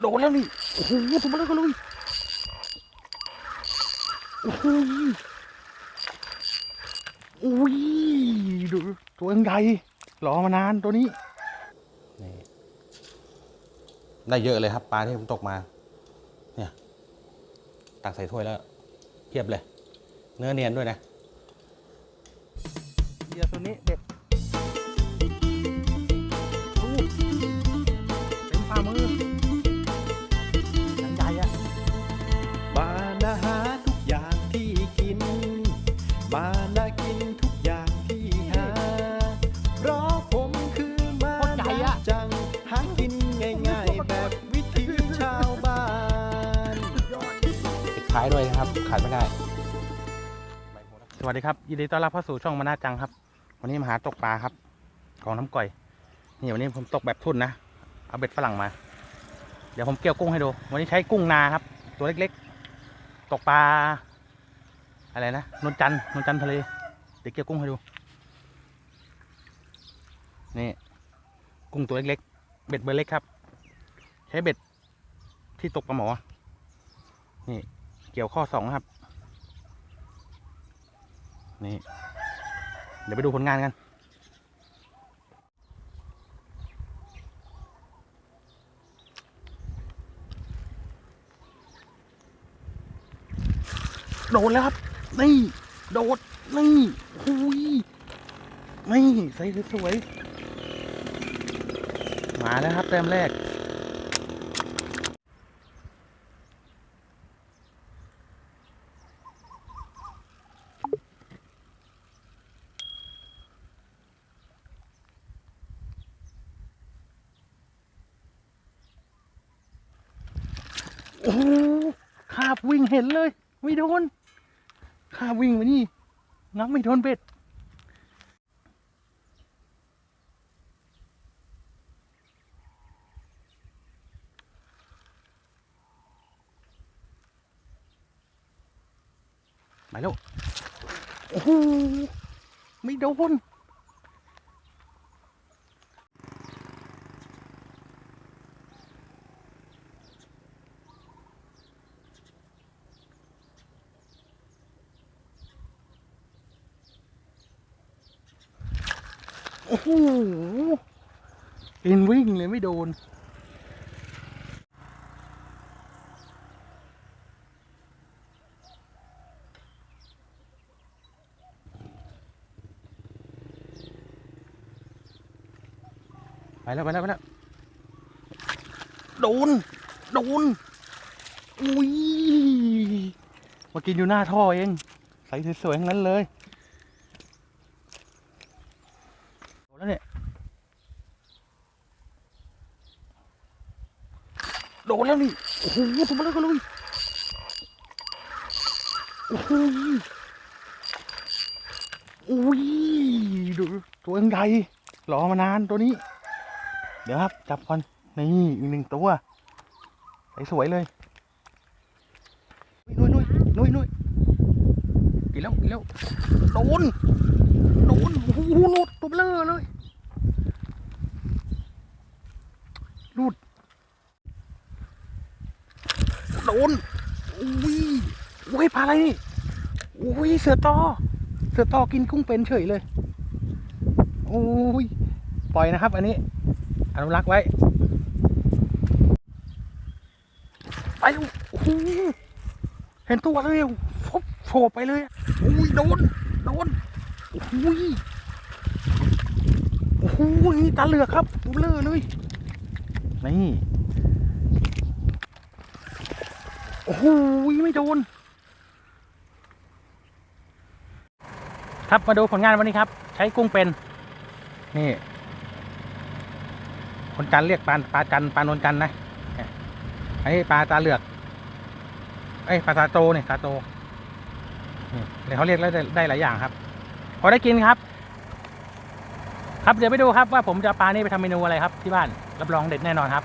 โดนแล้วนี่ โอ้โหตัวมาแล้วกันเลยโอ้โหอุ้ยดูตัวยังใหญ่รอมานานตัวนี้นี่ได้เยอะเลยครับ ปลาที่ผมตกมา เนี่ย ตักใส่ถ้วยแล้วเพียบเลย เนื้อเนียนด้วยนะเหยื่อตัวนี้เด็ด ด้วยนะครับ ขาดไม่ได้ สวัสดีครับ ยินดีต้อนรับเข้าสู่ช่องมานาจังครับ วันนี้มาหาตกปลาครับ ของน้ำก่อย นี่วันนี้ผมตกแบบทุ่นนะ เอาเบ็ดฝรั่งมา เดี๋ยวผมเกี่ยวกุ้งให้ดู วันนี้ใช้กุ้งนาครับ ตัวเล็กๆ ตกปลา อะไรนะนวลจันทร์นวลจันทะเล เดี๋ยวเกี่ยวกุ้งให้ดู นี่กุ้งตัวเล็กๆ เบ็ดเบอร์เล็กครับ ใช้เบ็ดที่ตกปลาหมอ นี่ กี่ยวข้อสองครับ นี่ เดี๋ยวไปดูผลงานกันโดนแล้วครับ นี่ โดด นี่หุยนี่ใส่สวย มาแล้วครับแต้มแรก อ้คาบวิ่งเห็นเลย ไม่โดนคาบวิ่งมานี่ นับไม่โดนเบ็ดมาแล้วโอ้โหไม่โดน โอ้โห เอ็นวิ่งเลยไม่โดน ไปแล้วไปแล้วไปแล้วโดน โดน อุ้ย มากินอยู่หน้าท่อเอง ใส่สวยๆทั้งนั้นเลย โดนแล้วเนี่ย โดนแล้วนี่ โอ้โหตัวมาแล้วกันเลยโอ้โห อุ้ยดูตัวยังใหญ่รอมานานตัวนี้ เดี๋ยวครับ จับก่อนนี่อีกหนึ่งตัวใสวยเลยนุ้ยนุ้ยนุ้ยนุ้ยกินแล้วกินแล้วโดนโดนโอ้โหลุดตัวเบลอเลยหลุดโดนอุ้ยอุ้ยปลาอะไรนี่อุ้ยเสือต่อ สือต่อกินกุ้งเป็นเฉยเลยโอ้ยปล่อยนะครับ อันนี้อนุรักษ์ไว้ไปโอ้โหเห็นตัวเลยฟบโผล่ไปเลยโอ้ยโดนโดนโอ้ยโอ้โหนี่ตาเหลือกครับตัวเบลอเลยนี่โอ้โหไม่โดน ครับมาดูผลงานวันนี้ครับ ใช้กุ้งเป็น นี่คนจันทร์เรียกปลาปลาจันปลานนจันนะไอ้ปลาตาเหลือกไอ้ปลาตาโตเนี่ยตาโตนี่เดี๋ยวเขาเรียกได้ได้หลายอย่างครับ พอได้กินครับ ครับเดี๋ยวไปดูครับว่าผมจะปลานี่ไปทำเมนูอะไรครับ ที่บ้านรับรองเด็ดแน่นอนครับ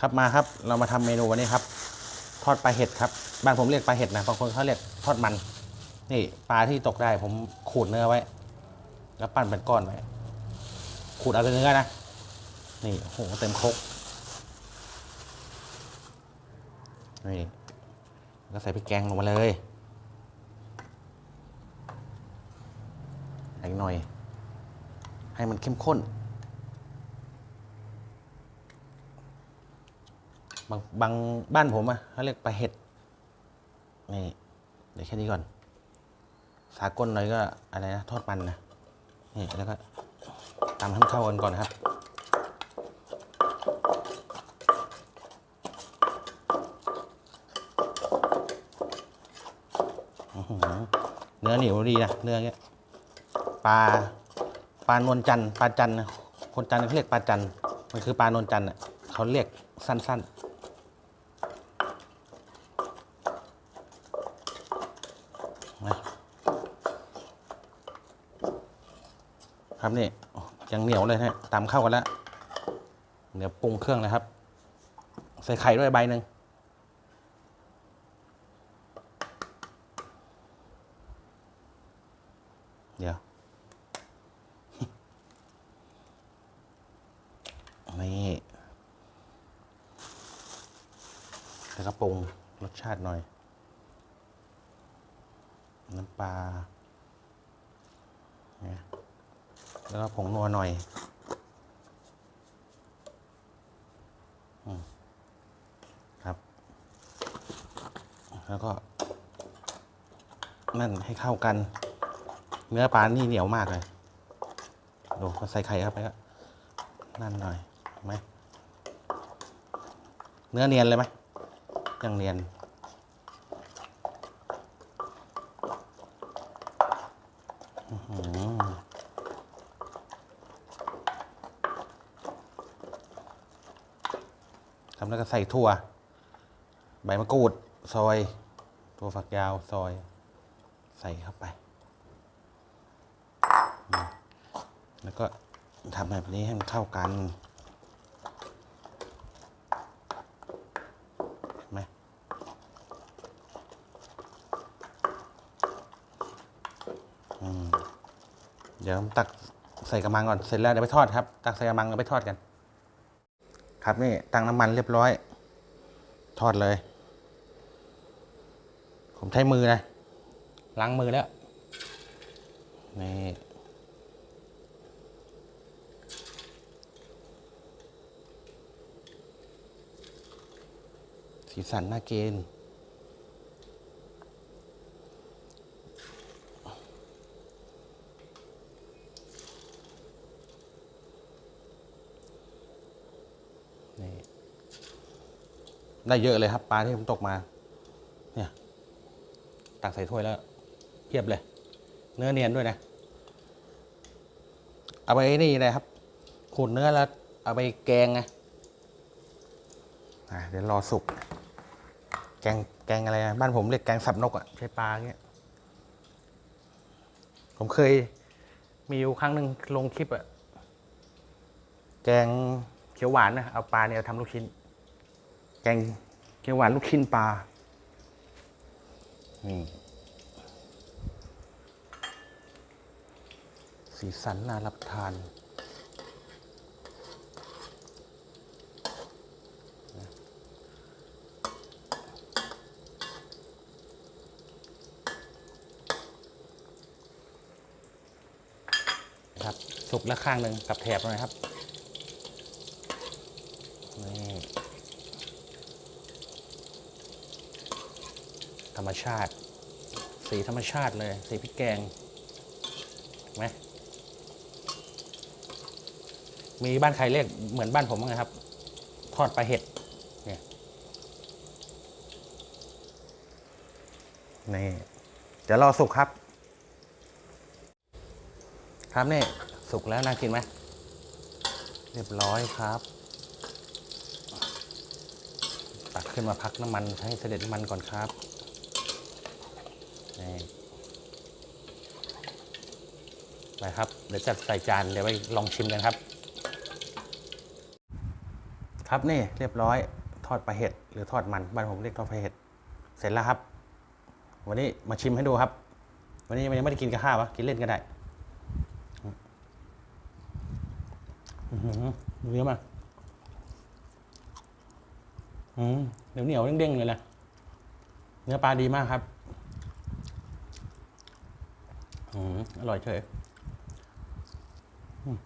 ครับมาครับเรามาทำเมนูวันนี้ครับ ทอดปลาเห็ดครับบางผมเรียกปลาเห็ดนะบางคนเขาเรียกทอดมัน นี่ปลาที่ตกได้ผมขูดเนื้อไว้ แล้วปั้นเป็นก้อนไว้ขูดเอาแต่เนื้อนะ นี่โอ้โหเต็มครกนี่แล้วก็ใส่พริกแกงลงมาเลยอีกหน่อย ให้มันเข้มข้น บางบางบ้านผมอะเขาเรียกปลาเห็ดนี่เดี๋ยวแค่นี้ก่อน สากลหน่อยก็อะไรนะทอดมันนะนี่แล้วก็ตำให้มันเข้ากันก่อนนะครับเนื้อเหนียวดีนะเนื้อเงี้ยปลาปลานวลจันทร์ปลาจันทร์คนจันทร์เขาเรียกปลาจันทร์มันคือปลานวลจันทร์อะเขาเรียกสั้นๆ ครับนี่ยังเหนียวเลยนะตามเข้ากันแล้วเดี๋ยวปรุงเครื่องเลยครับ ใส่ไข่ด้วยใบหนึ่งเดี๋ยวนี่แล้วก็ปรุงรสชาติหน่อย น้ำปลาเนี่ย แล้วก็ผงนัวหน่อยอครับ แล้วก็นั่นให้เข้ากัน เนื้อปลานี่เหนียวมากเลยดูใส่ไข่เข้าไปก็นั่นหน่อยไหมเนื้อเนียนเลยไหมยังเนียนอือหือทำ แล้วก็ใส่ถั่ว ใบมะกรูดซอย ถั่วฝักยาวซอย ใส่เข้าไป แล้วก็ทำแบบนี้ให้มันเข้ากันไหมอืมเดี๋ยวตักใส่กระมังก่อน เสร็จแล้วเดี๋ยวไปทอดครับ ตักใส่กระมังแล้วไปทอดกัน ครับนี่ตั้งน้ำมันเรียบร้อย ทอดเลย ผมใช้มือนะล้างมือแล้วนี่สีสันน่าเกิน ได้เยอะเลยครับปลาที่ผมตกมา เนี่ย ตักใส่ถ้วยแล้วเพียบเลย เนื้อเนียนด้วยนะ เอาไปนี่เลยครับ ขูดเนื้อแล้วเอาไปแกงไงเดี๋ยวรอสุก แกง แกงอะไรนะบ้านผมเรียกแกงสับนกอะ่ะใช้ปลาเงี้ย ผมเคยมีอยู่ครั้งหนึ่งลงคลิปอะ่ะ แกงเขียวหวานนะเอาปลาเนี่ยทำลูกชิ้น แกงเขียวหวานลูกชิ้นปลา นี่ สีสันน่ารับทานนะครับสุกแล้วข้างหนึ่งกับแถบหน่อยครับ ธรรมชาติ สีธรรมชาติเลย สีพริกแกงเห็นไหมมีบ้านใครเรียกเหมือนบ้านผมมั้งครับ ทอดปลาเห็ดเนี่ยนี่เดี๋ยวรอสุกครับ ครับนี่สุกแล้วน่ากินไหมเรียบร้อยครับ ตักขึ้นมาพักน้ำมันให้เสด็จน้ำมันก่อนครับนี่ ไปครับเดี๋ยวจัดใส่จานเดี๋ยวไปลองชิมกันครับ ครับนี่เรียบร้อยทอดปลาเห็ดหรือทอดมันบ้านผมเรียกทอดปลาเห็ดเสร็จแล้วครับ วันนี้มาชิมให้ดูครับ วันนี้ยังไม่ได้กินกับข้าววะกินเล่นก็ได้อื้อหือดูเยอะมากเหนียวเหนียวเด้งๆเลยนะเนื้อปลาดีมากครับ อร่อยเฉยอืม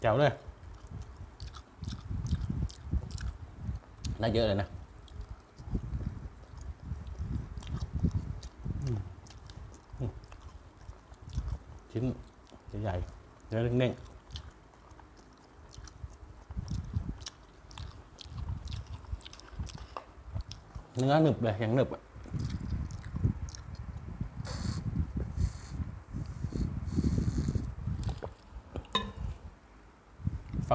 แจ๋วเลยได้เยอะเลยนะอืมอืมชิ้นใหญ่ๆเนื้อเด้งๆ เนื้อหนึบเลยยังหนึบอะฝากก